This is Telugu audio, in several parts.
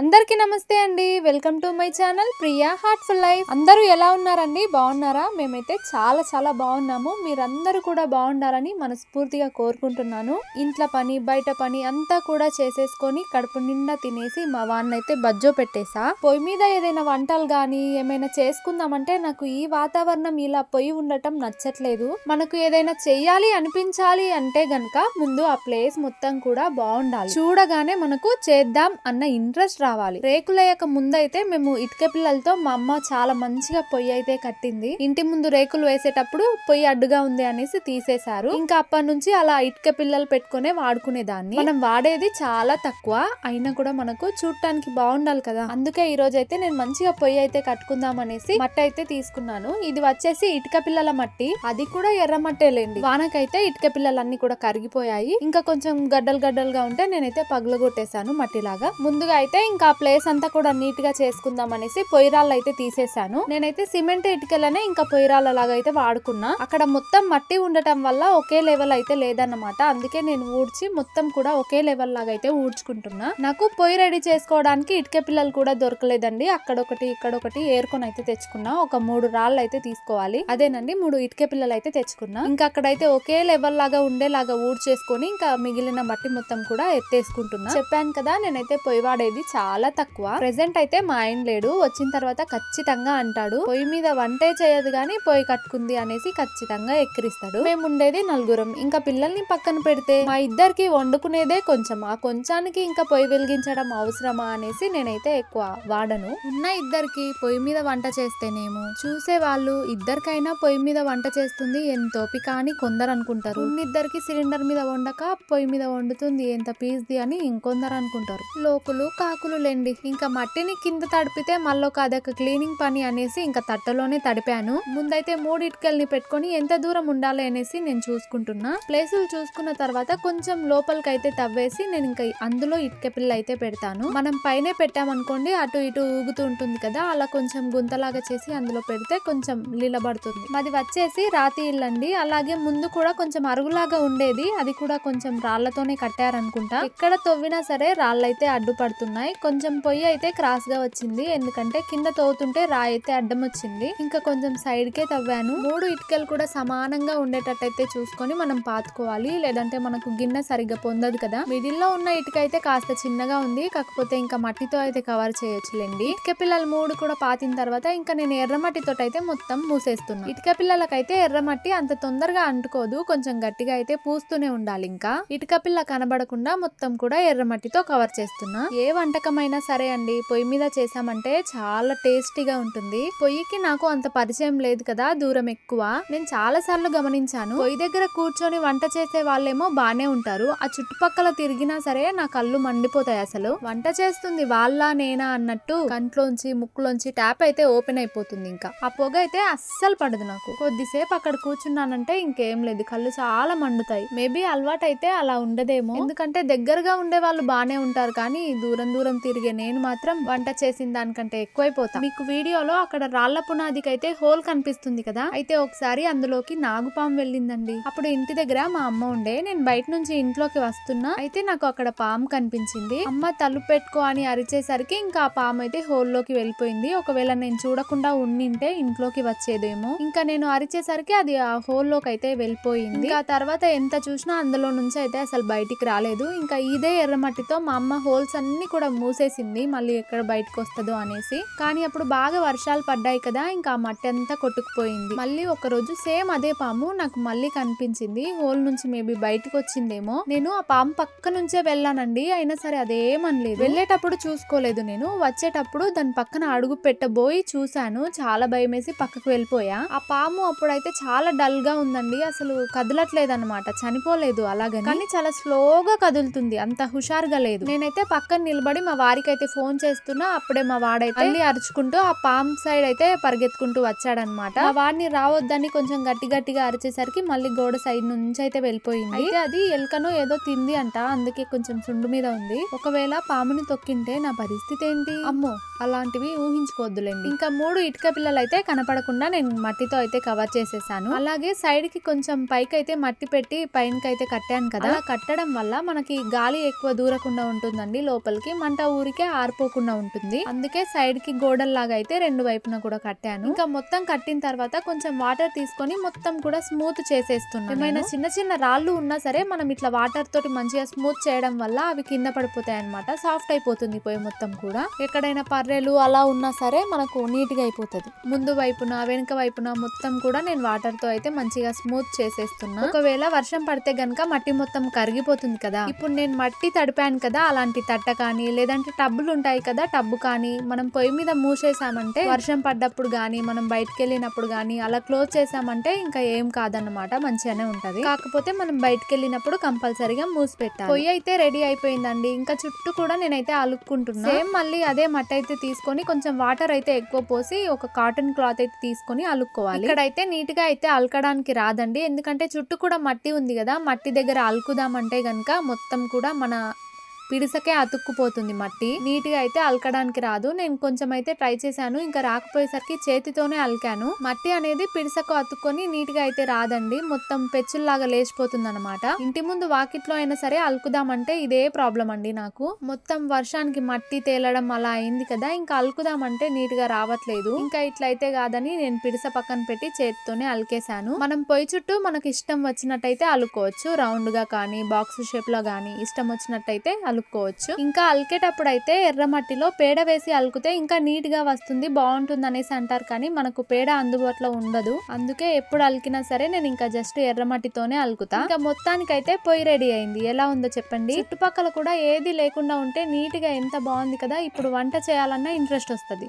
అందరికీ నమస్తే అండి. Welcome to my channel Priya heartful life. అందరూ ఎలా ఉన్నారండి? బాగున్నారా? మేమైతే చాలా చాలా బాగున్నాము. మీరందరూ కూడా బాగుండాలని మనస్ఫూర్తిగా కోరుకుంటున్నాను. ఇంట్లో పని బయట పని అంతా కూడా చేసేసుకొని కడుపు నిండా తినేసి మా వాన్నైతే బజ్జో పెట్టేసా. పొయ్యి మీద ఏదైనా వంటలు గాని ఏమైనా చేసుకుందామంటే నాకు ఈ వాతావరణం ఇలా పొయ్యి ఉండటం నచ్చట్లేదు. మనకు ఏదైనా చెయ్యాలి అనిపించాలి అంటే గనక ముందు ఆ ప్లేస్ మొత్తం కూడా బాగుండాలి. చూడగానే మనకు చేద్దాం అన్న ఇంట్రెస్ట్ రావాలి. రేకులేయక ముందైతే మేము ఇటుక పిల్లలతో మా అమ్మ చాలా మంచిగా పొయ్యి అయితే కట్టింది. ఇంటి ముందు రేకులు వేసేటప్పుడు పొయ్యి అడ్డుగా ఉంది అనేసి తీసేశారు. ఇంకా అప్పటి నుంచి అలా ఇటుక పిల్లలు పెట్టుకునే వాడుకునేదాన్ని. మనం వాడేది చాలా తక్కువ. అయినా కూడా మనకు చూడటానికి బాగుండాలి కదా. అందుకే ఈ రోజు అయితే నేను మంచిగా పొయ్యి అయితే కట్టుకుందాం అనేసి మట్టి అయితే తీసుకున్నాను. ఇది వచ్చేసి ఇటుక పిల్లల మట్టి. అది కూడా ఎర్ర మట్టేలేండి వానకైతే ఇటుక పిల్లలన్నీ కూడా కరిగిపోయాయి. ఇంకా కొంచెం గడ్డలు గడ్డలుగా ఉంటే నేనైతే పగలగొట్టేశాను మట్టిలాగా. ముందుగా అయితే ఇంకా ప్లేస్ అంతా కూడా నీట్గా చేసుకుందాం అనేసి పొయ్యిరాళ్ళు అయితే తీసేశాను. నేనైతే సిమెంట్ ఇటుకలనే ఇంకా పొయ్యిరాళ్ళ లాగా అయితే వాడుకున్నా. అక్కడ మొత్తం మట్టి ఉండటం వల్ల ఒకే లెవెల్ అయితే లేదన్నమాట. అందుకే నేను ఊడ్చి మొత్తం కూడా ఒకే లెవెల్ లాగా అయితే ఊడ్చుకుంటున్నా. నాకు పొయ్యి రెడీ చేసుకోవడానికి ఇటుక పిల్లలు కూడా దొరకలేదండి. అక్కడొకటి ఇక్కడొకటి ఏరుకొని అయితే తెచ్చుకున్నా. ఒక మూడు రాళ్ళు అయితే తీసుకోవాలి. అదేనండి మూడు ఇటుక పిల్లలు అయితే తెచ్చుకున్నా. ఇంకా అక్కడైతే ఒకే లెవెల్ లాగా ఉండేలాగా ఊడ్చేసుకొని ఇంకా మిగిలిన మట్టి మొత్తం కూడా ఎత్తేసుకుంటున్నా. చెప్పాను కదా నేనైతే పొయ్యి వాడేది చాలా తక్కువ. ప్రెసెంట్ అయితే మా ఆయన లేడు. వచ్చిన తర్వాత ఖచ్చితంగా అంటాడు పొయ్యి మీద వంటే చేయదు కానీ పొయ్యి కట్టుకుంది అనేసి ఖచ్చితంగా ఎక్కిరిస్తాడు. మేము ఉండేది నలుగురం. ఇంకా పిల్లల్ని పక్కన పెడితే మా ఇద్దరికి వండుకునేదే కొంచెం. ఆ కొంచానికి ఇంకా పొయ్యి వెలిగించడం అవసరమా అనేసి నేనైతే ఎక్కువ వాడను. ఉన్న ఇద్దరికి పొయ్యి మీద వంట చేస్తేనేమో? చూసే వాళ్ళు ఇద్దరికైనా పొయ్యి మీద వంట చేస్తుంది ఎంత అని కొందరు అనుకుంటారు. ఇద్దరికి సిలిండర్ మీద వండక పొయ్యి మీద వండుతుంది ఎంత పీస్ది అని ఇంకొందరు అనుకుంటారు. లోకులు కాకు లేండి ఇంకా మట్టిని కింద తడిపితే మళ్ళొక అదొక క్లీనింగ్ పని అనేసి ఇంకా తట్టలోనే తడిపాను. ముందైతే మూడు ఇటుకల్ని పెట్టుకొని ఎంత దూరం ఉండాలి అనేసి నేను చూసుకుంటున్నా. ప్లేసులు చూసుకున్న తర్వాత కొంచెం లోపలికి అయితే తవ్వేసి నేను ఇంకా అందులో ఇటుక పిల్ల అయితే పెడతాను. మనం పైనే పెట్టామనుకోండి అటు ఇటు ఊగుతూ ఉంటుంది కదా అలా కొంచెం గుంతలాగా చేసి అందులో పెడితే కొంచెం నిలబడుతుంది అది వచ్చేసి రాతి ఇల్లండి. అలాగే ముందు కూడా కొంచెం అరుగులాగా ఉండేది. అది కూడా కొంచెం రాళ్ళతోనే కట్టారనుకుంటా. ఎక్కడ తవ్వినా సరే రాళ్ళైతే అడ్డుపడుతున్నాయి. కొంచెం పొయ్యి అయితే క్రాస్గా వచ్చింది. ఎందుకంటే కింద తోతుంటే రాయి అయితే అడ్డం వచ్చింది. ఇంకా కొంచెం సైడ్ కే తవ్వాను. మూడు ఇటుకలు కూడా సమానంగా ఉండేటట్టయితే చూసుకొని మనం పాతుకోవాలి. లేదంటే మనకు గిన్నె సరిగ్గా పొందదు కదా. మిడిల్లో ఉన్న ఇటుక అయితే కాస్త చిన్నగా ఉంది. కాకపోతే ఇంకా మట్టితో అయితే కవర్ చేయొచ్చులేండి. ఇటుక పిల్లలు మూడు కూడా పాతిన తర్వాత ఇంకా నేను ఎర్రమట్టితో అయితే మొత్తం మూసేస్తున్నాను ఇటుక పిల్లలకైతే ఎర్రమట్టి అంత తొందరగా అంటుకోదు. కొంచెం గట్టిగా అయితే పూస్తూనే ఉండాలి ఇంకా. ఇటుక పిల్ల కనబడకుండా మొత్తం కూడా ఎర్రమట్టితో కవర్ చేస్తున్నా. ఏ వంటకం రకమైనా సరే అండి. పొయ్యి మీద చేసామంటే చాలా టేస్టీగా ఉంటుంది. పొయ్యికి నాకు అంత పరిచయం లేదు కదా దూరం ఎక్కువ. నేను చాలా సార్లు గమనించాను. పొయ్యి దగ్గర కూర్చొని వంట చేసే వాళ్ళేమో బానే ఉంటారు. ఆ చుట్టుపక్కల తిరిగినా సరే నా కళ్ళు మండిపోతాయి అసలు. వంట చేస్తుంది వాళ్ళ నేనా అన్నట్టు కంట్లోంచి ముక్కులోంచి ట్యాప్ అయితే ఓపెన్ అయిపోతుంది ఇంకా. ఆ పొగ అయితే అస్సలు పడదు నాకు. కొద్దిసేపు అక్కడ కూర్చున్నానంటే ఇంకేం లేదు. కళ్ళు చాలా మండుతాయి. మేబీ అలవాటు అయితే అలా ఉండదేమో. ఎందుకంటే దగ్గరగా ఉండే వాళ్ళు బాగానే ఉంటారు కానీ దూరం దూరం తిరిగే నేను మాత్రం వంట చేసిన దానికంటే ఎక్కువైపోతా. మీకు వీడియోలో అక్కడ రాళ్ళ పునాదికి అయితే హోల్ కనిపిస్తుంది కదా? అయితే ఒకసారి అందులోకి నాగుపాము వెళ్ళిందండి. అప్పుడు ఇంటి దగ్గర మా అమ్మ ఉండే. నేను బయట నుంచి ఇంట్లోకి వస్తున్నా. అయితే నాకు అక్కడ పాము కనిపించింది. అమ్మ తలుపు పెట్టుకో అని అరిచేసరికి ఇంకా ఆ పాము అయితే హోల్లోకి వెళ్ళిపోయింది. ఒకవేళ నేను చూడకుండా ఉండింటే ఇంట్లోకి వచ్చేదేమో. ఇంకా నేను అరిచేసరికి అది ఆ హోల్లోకి అయితే వెళ్ళిపోయింది ఆ తర్వాత ఎంత చూసినా అందులో నుంచి అయితే అసలు బయటికి రాలేదు. ఇంకా ఇదే ఎర్రమట్టితో మా అమ్మ హోల్స్ అన్ని కూడా మూసేసింది మళ్ళీ ఎక్కడ బయటకు వస్తుందో అనేసి. కానీ అప్పుడు బాగా వర్షాలు పడ్డాయి కదా ఇంకా ఆ మట్టి అంతా కొట్టుకుపోయింది. మళ్ళీ ఒక రోజు సేమ్ అదే పాము నాకు మళ్ళీ కనిపించింది. హోల్ నుంచి మేబీ బయటకు వచ్చిందేమో నేను ఆ పాము పక్క నుంచే వెళ్ళానండి అయినా సరే అదేమనలేదు వెళ్ళేటప్పుడు చూసుకోలేదు నేను. వచ్చేటప్పుడు దాని పక్కన అడుగు పెట్టబోయి చూశాను. చాలా భయం వేసి పక్కకు వెళ్ళిపోయా. ఆ పాము అప్పుడైతే చాలా డల్గా ఉందండి. అసలు కదలట్లేదు అనమాట చనిపోలేదు అలాగే కానీ చాలా స్లోగా కదులుతుంది. అంత హుషారుగా లేదు. నేనైతే పక్కన నిలబడి మా వారికి అయితే ఫోన్ చేస్తున్నా అప్పుడే మా వాడైతే మళ్ళీ అరుచుకుంటూ ఆ పామ్ సైడ్ అయితే పరిగెత్తుకుంటూ వచ్చాడనమాట మా వాడిని రావద్దని కొంచెం గట్టి గట్టిగా అరిచేసరికి మళ్ళీ గోడ సైడ్ నుంచి అయితే వెళ్ళిపోయింది. అయితే అది ఎలుకనో ఏదో తింది అంట అందుకే కొంచెం చుండు మీద ఉంది. ఒకవేళ పాముని తొక్కింటే నా పరిస్థితి ఏంటి? అమ్మో! అలాంటివి ఊహించుకోవద్దులేండి. ఇంకా మూడు ఇటుక పిల్లలు అయితే కనపడకుండా నేను మట్టితో అయితే కవర్ చేసేసాను. అలాగే సైడ్కి కొంచెం పైకి అయితే మట్టి పెట్టి పైనకి అయితే కట్టాను కదా. కట్టడం వల్ల మనకి గాలి ఎక్కువ దూరకుండా ఉంటుందండి లోపలికి. మంట ఊరుకుంటా ఊరికే ఆరిపోకుండా ఉంటుంది. అందుకే సైడ్కి గోడల్లాగా అయితే రెండు వైపున కూడా కట్టాను. ఇంకా మొత్తం కట్టిన తర్వాత కొంచెం వాటర్ తీసుకొని మొత్తం కూడా స్మూత్ చేసేస్తున్నాను ఏమైనా చిన్న చిన్న రాళ్ళు ఉన్నా సరే మనం ఇట్లా వాటర్ తోటి మంచిగా స్మూత్ చేయడం వల్ల అవి కింద పడిపోతాయి అనమాట సాఫ్ట్ అయిపోతుంది పొయ్యి మొత్తం కూడా. ఎక్కడైనా పర్రెలు అలా ఉన్నా సరే మనకు నీట్గా అయిపోతుంది. ముందు వైపున వెనుక వైపున మొత్తం కూడా నేను వాటర్తో అయితే మంచిగా స్మూత్ చేసేస్తున్నా. ఒకవేళ వర్షం పడితే గనక మట్టి మొత్తం కరిగిపోతుంది కదా. ఇప్పుడు నేను మట్టి తడిపాను కదా అలాంటి తట్ట కానీ లేదంటే టబ్బులు ఉంటాయి కదా టబ్బు కానీ మనం పొయ్యి మీద మూసేసామంటే వర్షం పడ్డప్పుడు కానీ మనం బయటకు వెళ్ళినప్పుడు కానీ అలా క్లోజ్ చేసామంటే ఇంకా ఏం కాదన్నమాట మంచిగానే ఉంటది. కాకపోతే మనం బయటకు వెళ్ళినప్పుడు కంపల్సరీగా మూసి పెట్టాలి పొయ్యి అయితే రెడీ అయిపోయిందండి. ఇంకా చుట్టూ కూడా నేనైతే అలుక్కుంటున్నా. సేమ్ మళ్ళీ అదే మట్టి అయితే తీసుకొని కొంచెం వాటర్ అయితే ఎక్కువ పోసి ఒక కాటన్ క్లాత్ అయితే తీసుకొని అలుక్కోవాలి. ఇక్కడైతే నీట్గా అయితే అలకడానికి రాదండి. ఎందుకంటే చుట్టూ కూడా మట్టి ఉంది కదా మట్టి దగ్గర అలుకుదామంటే గనక మొత్తం కూడా మన పిడిసకే అతుక్కుపోతుంది మట్టి. నీట్గా అయితే అలకడానికి రాదు. నేను కొంచెం అయితే ట్రై చేశాను. ఇంకా రాకపోయేసరికి చేతితోనే అలికాను. మట్టి అనేది పిడిసకు అతుక్కొని నీట్గా అయితే రాదండి. మొత్తం పెచ్చుల్లాగా లేచిపోతుంది అనమాట ఇంటి ముందు వాకిట్లో అయినా సరే అలుకుదామంటే ఇదే ప్రాబ్లం అండి నాకు. మొత్తం వర్షానికి మట్టి తేలడం అలా అయింది కదా ఇంకా అలుకుదామంటే నీట్గా రావట్లేదు. ఇంకా ఇట్లయితే కాదని నేను పిడిస పక్కన పెట్టి చేతితోనే అలికేశాను. మనం పొయ్యి చుట్టూ మనకి ఇష్టం వచ్చినట్టయితే అలుకోవచ్చు రౌండ్గా కానీ బాక్స్ షేప్లో కానీ ఇష్టం వచ్చినట్టయితే అలుక్కోవచ్చు ఇంకా అలికేటప్పుడు అయితే ఎర్ర మట్టిలో పేడ వేసి అలుకుతే ఇంకా నీట్గా వస్తుంది బాగుంటుంది అనేసి అంటారు. కానీ మనకు పేడ అందుబాటులో ఉండదు. అందుకే ఎప్పుడు అలికినా సరే నేను ఇంకా జస్ట్ ఎర్ర మట్టితోనే అలుకుతా. ఇంకా మొత్తానికైతే పొయ్యి రెడీ అయింది. ఎలా ఉందో చెప్పండి. చుట్టుపక్కల కూడా ఏది లేకుండా ఉంటే నీట్గా ఎంత బాగుంది కదా ఇప్పుడు వంట చేయాలన్నా ఇంట్రెస్ట్ వస్తుంది.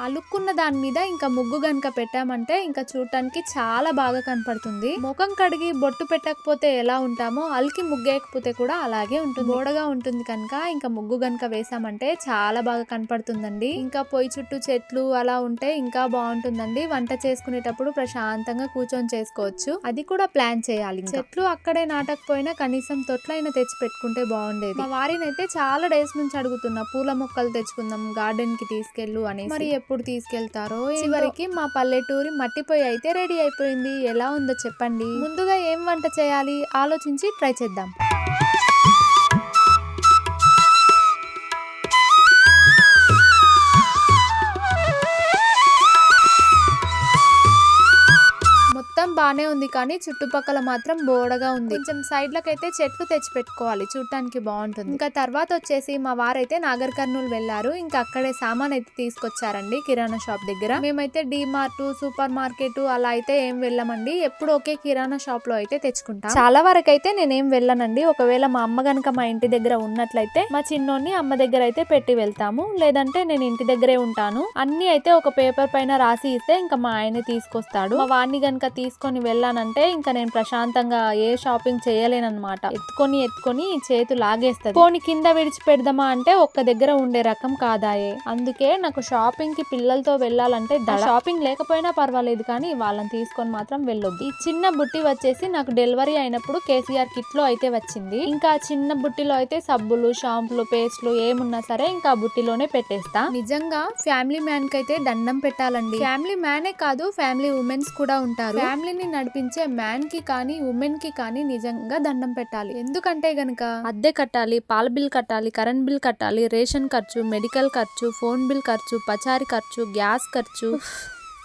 అలుక్కున్న దాని మీద ఇంకా ముగ్గు గనుక పెట్టామంటే ఇంకా చూడటానికి చాలా బాగా కనపడుతుంది. ముఖం కడిగి బొట్టు పెట్టకపోతే ఎలా ఉంటామో అలికి ముగ్గేయకపోతే కూడా అలాగే ఉంటుంది. గోడగా ఉంటుంది కనుక ఇంకా ముగ్గు గనుక వేసామంటే చాలా బాగా కనపడుతుందండి. ఇంకా పొయ్యి చుట్టూ చెట్లు అలా ఉంటే ఇంకా బాగుంటుందండి. వంట చేసుకునేటప్పుడు ప్రశాంతంగా కూర్చొని చేసుకోవచ్చు. అది కూడా ప్లాన్ చేయాలి. చెట్లు అక్కడే నాటకపోయినా కనీసం తొట్లైనా తెచ్చి పెట్టుకుంటే బాగుండేది. మా వారినైతే చాలా డేస్ నుంచి అడుగుతున్నా పూల మొక్కలు తెచ్చుకుందాం గార్డెన్కి తీసుకెళ్ళు అనేసి. మరి ఎప్పుడు తీసుకెళ్తారో చివరికి మా పల్లెటూరి మట్టి పొయ్యి అయితే రెడీ అయిపోయింది. ఎలా ఉందో చెప్పండి. ముందుగా ఏం వంట చేయాలి? ఆలోచించి ట్రై చేద్దాం. బానే ఉంది కానీ చుట్టుపక్కల మాత్రం బోడగా ఉంది. కొంచెం సైడ్ లకైతే చెట్లు తెచ్చి పెట్టుకోవాలి చూడటానికి బాగుంటుంది. ఇంకా తర్వాత వచ్చేసి మా వారైతే నాగర్ కర్నూలు వెళ్ళారు. ఇంకా అక్కడే సామాన్ అయితే తీసుకొచ్చారండి కిరాణా షాప్ దగ్గర. మేమైతే డి మార్ట్ సూపర్ మార్కెట్ అలా అయితే ఏం వెళ్ళమండి. ఎప్పుడు ఒకే కిరాణా షాప్లో అయితే తెచ్చుకుంటాం. చాలా వరకు అయితే నేనేం వెళ్ళనండి. ఒకవేళ మా అమ్మ గనక మా ఇంటి దగ్గర ఉన్నట్లయితే మా చిన్నోన్ని అమ్మ దగ్గర అయితే పెట్టి వెళ్తాము. లేదంటే నేను ఇంటి దగ్గరే ఉంటాను. అన్ని అయితే ఒక పేపర్ పైన రాసి ఇస్తే ఇంకా మా ఆయన తీసుకొస్తాడు. మా వాడిని గనక తీసుకొని వెళ్ళానంటే ఇంకా నేను ప్రశాంతంగా ఏ షాపింగ్ చేయలేనన్నమాట. ఎత్తుకొని ఎత్తుకొని చేతు లాగేస్తుంది. పోని కింద విడిచి పెడదామా అంటే ఒక్క దగ్గర ఉండే రకం కాదాయే. అందుకే నాకు షాపింగ్కి పిల్లలతో వెళ్ళాలంటే షాపింగ్ లేకపోయినా పర్వాలేదు కానీ వాళ్ళని తీసుకొని మాత్రం వెళ్ళొద్దు. ఈ చిన్న బుట్టి వచ్చేసి నాకు డెలివరీ అయినప్పుడు కేసీఆర్ కిట్లో అయితే వచ్చింది. ఇంకా చిన్న బుట్టిలో అయితే సబ్బులు షాంపులు పేస్ట్లు ఏమున్నా సరే ఇంకా బుట్టిలోనే పెట్టేస్తా. నిజంగా ఫ్యామిలీ మ్యాన్కి అయితే దండం పెట్టాలండి. ఫ్యామిలీ మ్యానే కాదు ఫ్యామిలీ ఉమెన్స్ కూడా ఉంటారు. ఫ్యామిలీని నడిపించే మ్యాన్కి కానీ ఉమెన్కి కానీ నిజంగా దండం పెట్టాలి. ఎందుకంటే గనక అద్దె కట్టాలి పాల బిల్ కట్టాలి కరెంట్ బిల్ కట్టాలి రేషన్ ఖర్చు మెడికల్ ఖర్చు ఫోన్ బిల్ ఖర్చు పచారి ఖర్చు గ్యాస్ ఖర్చు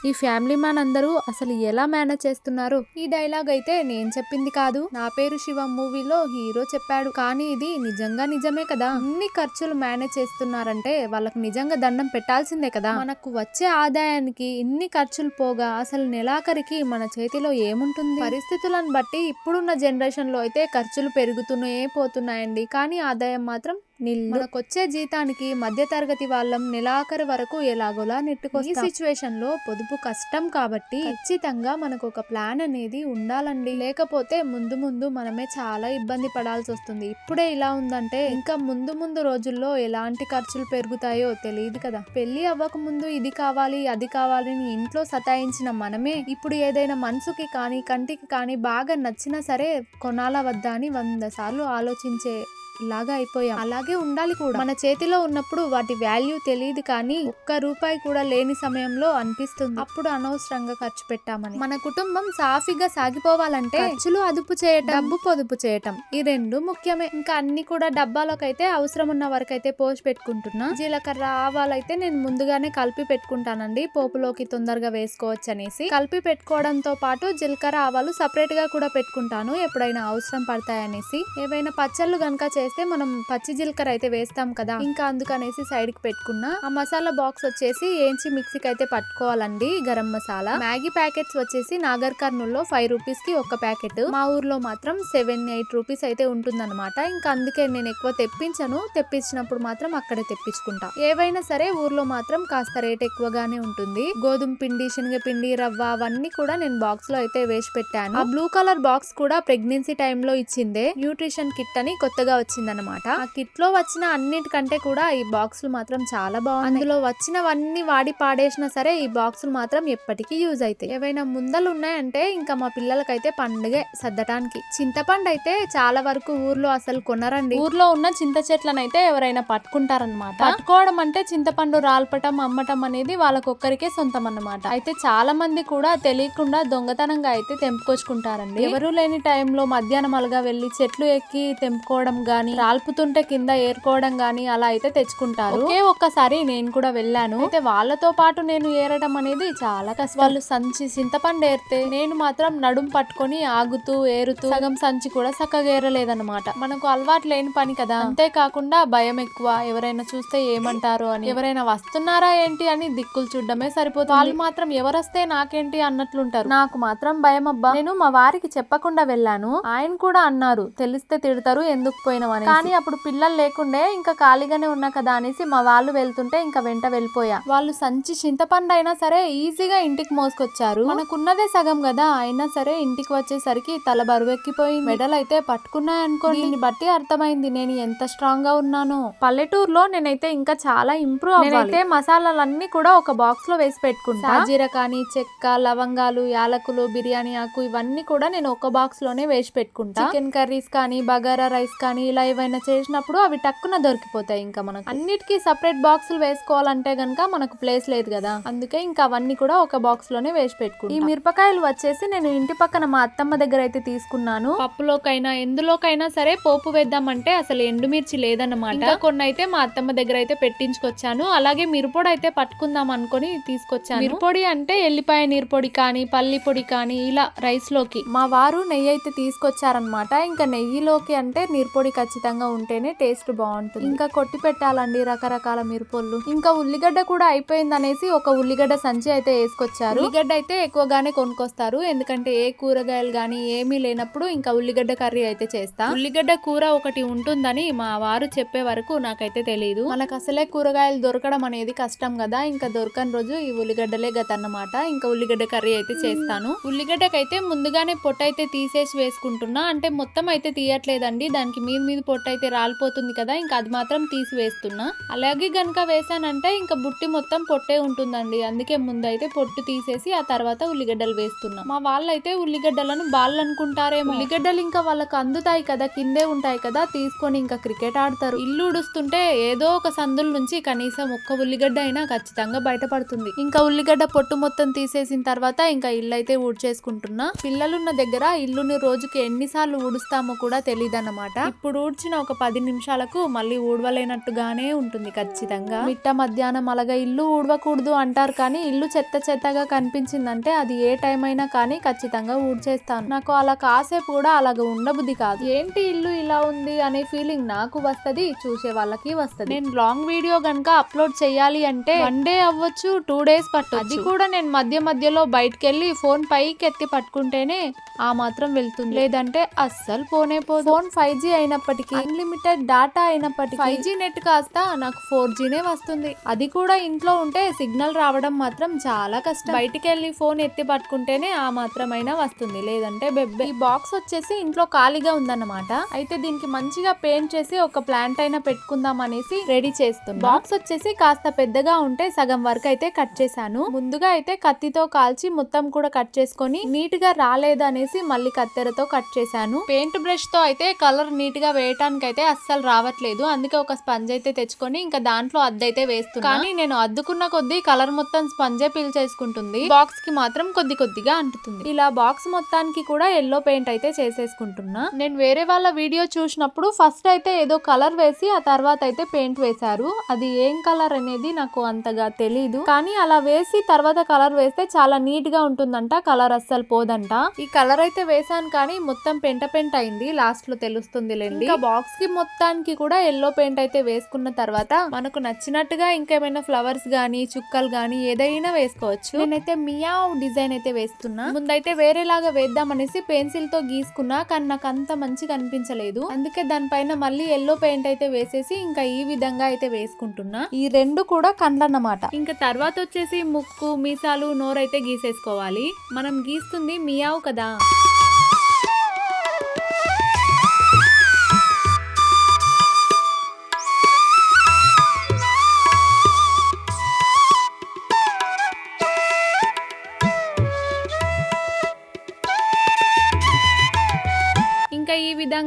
ఈ ఫ్యామిలీ మ్యాన్ అందరూ అసలు ఎలా మేనేజ్ చేస్తున్నారు? ఈ డైలాగ్ అయితే నేను చెప్పింది కాదు. నా పేరు శివ. మూవీలో హీరో చెప్పాడు. కానీ ఇది నిజంగా నిజమే కదా? అన్ని ఖర్చులు మేనేజ్ చేస్తున్నారంటే వాళ్ళకి నిజంగా దండం పెట్టాల్సిందే కదా? మనకు వచ్చే ఆదాయానికి ఇన్ని ఖర్చులు పోగా అసలు నెలాఖరికి మన చేతిలో ఏముంటుంది? పరిస్థితులను బట్టి ఇప్పుడున్న జనరేషన్లో అయితే ఖర్చులు పెరుగుతూనే పోతున్నాయండి. కానీ ఆదాయం మాత్రం నిల్లు మనకొచ్చే జీతానికి మధ్య తరగతి వాళ్ళం నెలాఖరు వరకు ఎలాగోలా నెట్టుకొస్తాం ఈ సిచ్యువేషన్లో పొదుపు కష్టం కాబట్టి ఖచ్చితంగా మనకు ఒక ప్లాన్ అనేది ఉండాలండి. లేకపోతే ముందు ముందు మనమే చాలా ఇబ్బంది పడాల్సి వస్తుంది. ఇప్పుడే ఇలా ఉందంటే ఇంకా ముందు ముందు రోజుల్లో ఎలాంటి ఖర్చులు పెరుగుతాయో తెలియదు కదా. పెళ్ళి అవ్వక ముందు ఇది కావాలి అది కావాలి అని ఇంట్లో సతాయించిన మనమే ఇప్పుడు ఏదైనా మనసుకి కానీ కంటికి కానీ బాగా నచ్చినా సరే కొనాలా వద్దా అని వంద సార్లు ఆలోచించే లాగా అయిపోయాం. అలాగే ఉండాలి కూడా. మన చేతిలో ఉన్నప్పుడు వాటి వాల్యూ తెలియదు కానీ ఒక్క రూపాయి కూడా లేని సమయంలో అనిపిస్తుంది. అప్పుడు అనవసరంగా ఖర్చు పెట్టామని. మన కుటుంబం సాఫీగా సాగిపోవాలంటే ఖర్చులు అదుపు చేయటం డబ్బు పొదుపు చేయటం ఈ రెండు ముఖ్యమే. ఇంకా అన్ని కూడా డబ్బాలకైతే అవసరం ఉన్న వరకు అయితే పోసి పెట్టుకుంటున్నా. జీలకర్ర ఆవాలైతే నేను ముందుగానే కలిపి పెట్టుకుంటానండి. పోపులోకి తొందరగా వేసుకోవచ్చు అనేసి కలిపి పెట్టుకోవడంతో పాటు జీలకర్ర ఆవాలు సపరేట్గా కూడా పెట్టుకుంటాను. ఎప్పుడైనా అవసరం పడతాయనేసి. ఏవైనా పచ్చళ్ళు గనక చేస్తే మనం పచ్చి జీలకర్ర అయితే వేస్తాం కదా. ఇంకా అందుకనేసి సైడ్కి పెట్టుకున్నా. ఆ మసాలా బాక్స్ వచ్చేసి ఏంచి మిక్సీకి అయితే పట్టుకోవాలండి గరం మసాలా. మ్యాగీ ప్యాకెట్స్ వచ్చేసి నాగర్ కర్నూల్లో ఫైవ్ రూపీస్కి ఒక ప్యాకెట్ మా ఊర్లో మాత్రం సెవెన్ ఎయిట్ రూపీస్ అయితే ఉంటుందన్నమాట. ఇంకా అందుకే నేను ఎక్కువ తెప్పించను. తెప్పించినప్పుడు మాత్రం అక్కడే తెప్పించుకుంటా. ఏవైనా సరే ఊర్లో మాత్రం కాస్త రేట్ ఎక్కువగానే ఉంటుంది. గోధుమ పిండి శనగపిండి రవ్వ అవన్నీ కూడా నేను బాక్స్లో అయితే వేసి పెట్టాను. ఆ బ్లూ కలర్ బాక్స్ కూడా ప్రెగ్నెన్సీ టైంలో ఇచ్చిందే. న్యూట్రిషన్ కిట్ అని కొత్తగా వచ్చిందనమాట ఆ కిట్లో వచ్చిన అన్నిటికంటే కూడా ఈ బాక్సులు మాత్రం చాలా బాగుంది అందులో వచ్చినవన్నీ వాడి పాడేసినా సరే ఈ బాక్సులు మాత్రం ఎప్పటికీ యూజ్ అవుతాయి ఏవైనా ముందలు ఉన్నాయంటే ఇంకా మా పిల్లలకైతే పండుగే సర్దటానికి. చింతపండు అయితే చాలా వరకు ఊర్లో అసలు కొనరండి. ఊర్లో ఉన్న చింత చెట్లను అయితే ఎవరైనా పట్టుకుంటారనమాట పట్టుకోవడం అంటే చింతపండు రాల్పటం అమ్మటం అనేది వాళ్ళకొక్కరికే సొంతం అన్నమాట అయితే చాలా మంది కూడా తెలియకుండా దొంగతనంగా అయితే తెంపుకొచ్చుకుంటారండి. ఎవరు లేని టైంలో మధ్యాహ్నం అలగా వెళ్ళి చెట్లు ఎక్కి తెంపుకోవడం గాని రాల్పుతుంటే కింద ఏరుకోవడం గాని అలా అయితే తెచ్చుకుంటారు. ఒకే ఒక్కసారి నేను కూడా వెళ్ళాను. అయితే వాళ్ళతో పాటు నేను ఏరడం అనేది చాలా కష్టం. వాళ్ళు సంచి చింతపండు ఏరితే నేను మాత్రం నడుం పట్టుకొని ఆగుతూ ఏరుతూ సగం సంచి కూడా చక్కగా ఏరలేదన్నమాట. మనకు అలవాటు లేని పని కదా. అంతేకాకుండా భయం ఎక్కువ. ఎవరైనా చూస్తే ఏమంటారు అని. ఎవరైనా వస్తున్నారా ఏంటి అని దిక్కులు చూడడమే సరిపోతుంది. వాళ్ళు మాత్రం ఎవరొస్తే నాకేంటి అన్నట్లుంటారు. నాకు మాత్రం భయం అబ్బా నేను మా వారికి చెప్పకుండా వెళ్ళాను. ఆయన కూడా అన్నారు. తెలిస్తే తిడతారు ఎందుకు పోయినామని కానీ అప్పుడు పిల్లలు లేకుండే ఇంకా ఖాళీగానే ఉన్నా కదా అనేసి మా వాళ్ళు వెళ్తుంటే ఇంకా వెంట వెళ్ళిపోయా. వాళ్ళు సంచి చింతపండు అయినా సరే ఈజీగా ఇంటికి మోసుకొచ్చారు. మనకున్నదే సగం కదా అయినా సరే ఇంటికి వచ్చేసరికి తల బరువెక్కిపోయి మెడల్ అయితే పట్టుకున్నాయనుకో దీన్ని బట్టి అర్థమైంది నేను ఎంత స్ట్రాంగ్గా ఉన్నానో. పల్లెటూరులో నేనైతే ఇంకా చాలా ఇంప్రూవ్ నేనైతే మసాలాలన్నీ కూడా ఒక బాక్స్లో వేసి పెట్టుకుంటా. జీర కానీ చెక్క లవంగాలు యాలకులు బిర్యానీ ఆకు ఇవన్నీ కూడా నేను ఒక బాక్స్లోనే వేసి పెట్టుకుంటా. చికెన్ కర్రీస్ కానీ బగారా రైస్ కానీ ఇలా ఏవైనా చేసినప్పుడు అవి టక్కున దొరికిపోతాయి ఇంకా మనకు. అన్నిటికీ సపరేట్ బాక్సులు వేసుకోవాలంటే గనక మనకు ప్లేస్ లేదు కదా. అందుకే ఇంకా అవన్నీ కూడా ఒక బాక్స్లోనే వేసి పెట్టుకుంటా. ఈ మిరపకాయలు వచ్చేసి నేను ఇంటి పక్కన మా అత్తమ్మ దగ్గర అయితే తీసుకున్నాను. పప్పులోకైనా ఎందులోకైనా సరే పోపు వేద్దామంటే అసలు ఎండుమిర్చి లేదన్నమాట. ఇంకా కొన్ని అయితే మా అత్తమ్మ దగ్గర అయితే పెట్టించుకొచ్చాను. అలాగే మిరపొడి అయితే పట్టుకుందాం అనుకొని తీసుకొచ్చాను. మిరపొడి అంటే ఎల్లిపాయ నీరుపొడి కానీ పల్లి పొడి కానీ ఇలా రైస్లోకి మా వారు నెయ్యి అయితే తీసుకొచ్చారనమాట ఇంకా నెయ్యిలోకి అంటే నీరుపొడి ఖచ్చితంగా ఉంటేనే టేస్ట్ బాగుంటుంది. ఇంకా కొట్టి పెట్టాలండి రకరకాల మిరపొళ్ళు. ఇంకా ఉల్లిగడ్డ కూడా అయిపోయింది అనేసి ఒక ఉల్లిగడ్డ సంచి అయితే వేసుకొచ్చారు. ఉల్లిగడ్డ అయితే ఎక్కువగానే కొనుక్కొస్తారు. ఎందుకంటే ఏ కూరగాయలు కానీ ఏమీ లేనప్పుడు ఇంకా ఉల్లిగడ్డ కర్రీ అయితే చేస్తా. ఉల్లిగడ్డ కూర ఒకటి ఉంటుందని మా వారు చెప్పే వరకు నాకైతే తెలియదు మనకు అసలే కూరగాయలు దొరకడం అనేది కష్టం కదా. ఇంకా దొరకని రోజు ఈ ఉల్లిగడ్డలే గత అన్నమాట ఇంకా ఉల్లిగడ్డ కర్రీ అయితే చేస్తాను. ఉల్లిగడ్డకైతే ముందుగానే పొట్టు అయితే తీసేసి వేసుకుంటున్నా. అంటే మొత్తం అయితే తీయట్లేదండి. దానికి మీద మీద పొట్టు అయితే రాలిపోతుంది కదా ఇంకా అది మాత్రం తీసివేస్తున్నా. అలాగే గనక వేసానంటే ఇంకా బుట్టి మొత్తం పొట్టే ఉంటుందండి. అందుకే ముందైతే పొట్టు తీసేసి ఆ తర్వాత ఉల్లిగడ్డలు వేస్తున్నా. మా వాళ్ళైతే ఉల్లిగడ్డలను బాల్ అనుకుంటారేమో ఉల్లిగడ్డలు ఇంకా వాళ్ళకి అందుతాయి కదా కిందే ఉంటాయి కదా తీసుకొని ఇంకా క్రికెట్ ఆడతారు. ఇల్లు ఉడుస్తుంటే ఏదో ఒక సందుల నుంచి కనీసం ఒక్క ఉల్లిగడ్డ అయినా ఖచ్చితంగా బయటపడుతుంది. ఇంకా ఉల్లిగడ్డ పొట్టు మొత్తం తీసేసిన తర్వాత ఇంకా ఇల్లు అయితే ఊడ్చేసుకుంటున్నా. పిల్లలున్న దగ్గర ఇల్లుని రోజుకి ఎన్నిసార్లు ఊడుస్తామో కూడా తెలియదు అన్నమాట ఇప్పుడు ఊడ్చిన ఒక పది నిమిషాలకు మళ్ళీ ఊడవలేనట్టుగానే ఉంటుంది ఖచ్చితంగా. మిట్ట మధ్యాహ్నం అలాగా ఇల్లు ఊడవకూడదు అంటారు కానీ ఇల్లు చెత్త చెత్తగా కనిపించిందంటే అది ఏ టైం అయినా కానీ ఖచ్చితంగా ఊడ్చేస్తాను. నాకు అలా కాసేపు కూడా అలాగ ఉండబుద్ధి కాదు. ఏంటి ఇల్లు ఇలా ఉంది అనే ఫీలింగ్ నాకు వస్తుంది చూసే వాళ్ళకి వస్తుంది. నేను లాంగ్ వీడియో గనక అప్లోడ్ చేయాలి అంటే వన్ డే అవ్వచ్చు టూ డేస్ పట్టు అది కూడా నేను మధ్య మధ్యలో బయటకు వెళ్ళి ఫోన్ పైకి ఎత్తి పట్టుకుంటేనే ఆ మాత్రం వెళ్తుంది. లేదంటే అస్సలు పోనే పోదు. ఫోన్ ఫైవ్ జీ అయినప్పటికీ అన్లిమిటెడ్ డాటా అయినప్పటికీ ఫైవ్ జీ నెట్ కాస్త నాకు ఫోర్ జీనే వస్తుంది. అది కూడా ఇంట్లో ఉంటే సిగ్నల్ రావడం మాత్రం చాలా కష్టం. బయటికి వెళ్ళి ఫోన్ ఎత్తి పట్టుకుంటేనే ఆ మాత్రమైనా వస్తుంది. లేదంటే బెబ్బే. ఈ బాక్స్ వచ్చేసి ఇంట్లో ఖాళీగా ఉందన్నమాట. అయితే దీనికి మంచిగా పెయింట్ చేసి ఒక ప్లాంట్ అయినా పెట్టుకుందాం అనేసి రెడీ చేస్తున్నా. బాక్స్ వచ్చేసి కాస్త పెద్దగా ఉంటే సగం వరకు అయితే కట్ చేశాను. ముందుగా అయితే కత్తితో కాల్చి మొత్తం కూడా కట్ చేసుకొని నీట్గా రాలేదు అనేసి మళ్ళీ కత్తెరతో కట్ చేశాను. పెయింట్ బ్రష్తో అయితే కలర్ నీట్గా వేయడం వేయటానికి అయితే అస్సలు రావట్లేదు. అందుకే ఒక స్పంజ్ అయితే తెచ్చుకొని ఇంకా దాంట్లో అద్దైతే అయితే కానీ నేను అద్దుకున్న కొద్దీ కలర్ మొత్తం స్పంజే పీల్ చేసుకుంటుంది. బాక్స్కి మాత్రం కొద్ది కొద్దిగా అంటుతుంది. ఇలా బాక్స్ మొత్తానికి కూడా ఎల్లో పెయింట్ అయితే చేసేసుకుంటున్నా. నేను వేరే వాళ్ళ వీడియో చూసినప్పుడు ఫస్ట్ అయితే ఏదో కలర్ వేసి ఆ తర్వాత అయితే పెయింట్ వేశారు. అది ఏం కలర్ అనేది నాకు అంతగా తెలీదు. కానీ అలా వేసి తర్వాత కలర్ వేస్తే చాలా నీట్గా ఉంటుందంట కలర్ అస్సలు పోదంట. ఈ కలర్ అయితే వేసాను కానీ మొత్తం పెంట పెంట అయింది. లాస్ట్లో తెలుస్తుంది లేండి ఇంకా బాక్స్కి మొత్తానికి కూడా ఎల్లో పెయింట్ అయితే వేసుకున్న తర్వాత మనకు నచ్చినట్టుగా ఇంకేమైనా ఫ్లవర్స్ గానీ చుక్కలు గానీ ఏదైనా వేసుకోవచ్చు. నేనైతే మియావ్ డిజైన్ అయితే వేస్తున్నా. ముందైతే వేరేలాగా వేద్దాం అనేసి పెన్సిల్తో గీసుకున్నా కానీ నాకు అంత మంచిగా అనిపించలేదు అందుకే దానిపైన మళ్ళీ ఎల్లో పెయింట్ అయితే వేసేసి ఇంకా ఈ విధంగా అయితే వేసుకుంటున్నా. ఈ రెండు కూడా కండ్లన్నమాట. ఇంకా తర్వాత వచ్చేసి ముక్కు మీసాలు నోరైతే గీసేసుకోవాలి. మనం గీస్తుంది మియావ్ కదా.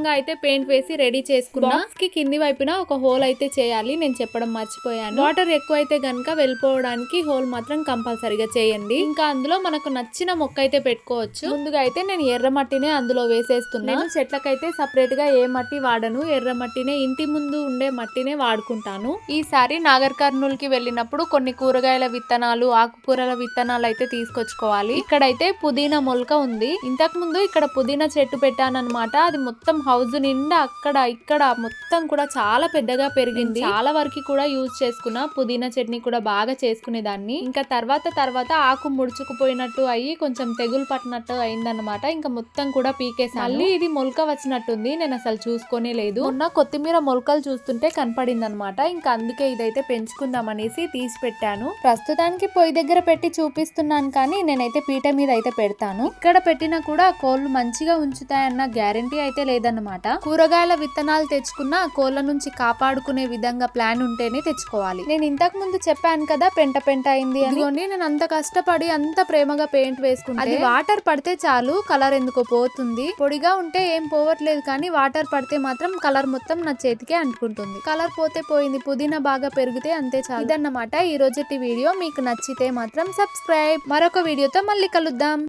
విధంగా అయితే పెయింట్ వేసి రెడీ చేసుకున్నా. కి కింది వైపున ఒక హోల్ అయితే చేయాలి. నేను చెప్పడం మర్చిపోయాను. వాటర్ ఎక్కువ అయితే గనుక వెళ్ళిపోవడానికి హోల్ మాత్రం కంపల్సరీగా చేయండి. ఇంకా అందులో మనకు నచ్చిన మొక్క అయితే పెట్టుకోవచ్చు. ముందుగా అయితే నేను ఎర్ర మట్టినే అందులో వేసేస్తున్నా. నేను చెట్లకైతే సపరేట్గా ఏ మట్టి వాడను. ఎర్ర మట్టినే ఇంటి ముందు ఉండే మట్టినే వాడుకుంటాను. ఈసారి నాగర్ కర్నూల్కి వెళ్ళినప్పుడు కొన్ని కూరగాయల విత్తనాలు ఆకుకూరల విత్తనాలు అయితే తీసుకొచ్చుకోవాలి. ఇక్కడైతే పుదీనా మొలక ఉంది. ఇంతకు ముందు ఇక్కడ పుదీనా చెట్టు పెట్టానన్నమాట. అది మొత్తం హౌస్ నిండా అక్కడ ఇక్కడ మొత్తం కూడా చాలా పెద్దగా పెరిగింది. చాలా వరకు కూడా యూజ్ చేసుకున్న పుదీనా చట్నీ కూడా బాగా చేసుకునేదాన్ని. ఇంకా తర్వాత తర్వాత ఆకు ముడుచుకుపోయినట్టు అయ్యి కొంచెం తెగులు పట్టినట్టు అయిందన్నమాట. ఇంకా మొత్తం కూడా పీకేసి మళ్ళీ ఇది మొలక వచ్చినట్టుంది. నేను అసలు చూసుకోనే లేదు. మొన్న కొత్తిమీర మొలకలు చూస్తుంటే కనపడింది అనమాట ఇంకా అందుకే ఇదైతే పెంచుకుందాం అనేసి తీసి పెట్టాను. ప్రస్తుతానికి పొయ్యి దగ్గర పెట్టి చూపిస్తున్నాను కానీ నేనైతే పీట మీద అయితే పెడతాను. ఇక్కడ పెట్టినా కూడా కోళ్ళు మంచిగా ఉంచుతాయన్న గ్యారెంటీ అయితే లేదన్నమాట. కూరగాయల విత్తనాలు తెచ్చుకున్న కోళ్ళ నుంచి కాపాడుకునే విధంగా ప్లాన్ ఉంటేనే తెచ్చుకోవాలి. నేను ఇంతకు ముందు చెప్పాను కదా పెంట పెంట అయింది అని. నేను అంత కష్టపడి అంత ప్రేమగా పెయింట్ వేసుకుంటే అది వాటర్ పడితే చాలు కలర్ ఎందుకో పోతుంది. పొడిగా ఉంటే ఏం పోవట్లేదు కానీ వాటర్ పడితే మాత్రం కలర్ మొత్తం నా చేతికే అంటుకుంటుంది. కలర్ పోతే పోయింది పుదీనా బాగా పెరిగితే అంతే చాలు. ఇదన్నమాట ఈ రోజుటి వీడియో. మీకు నచ్చితే మాత్రం సబ్స్క్రైబ్. మరొక వీడియోతో మళ్ళీ కలుద్దాం.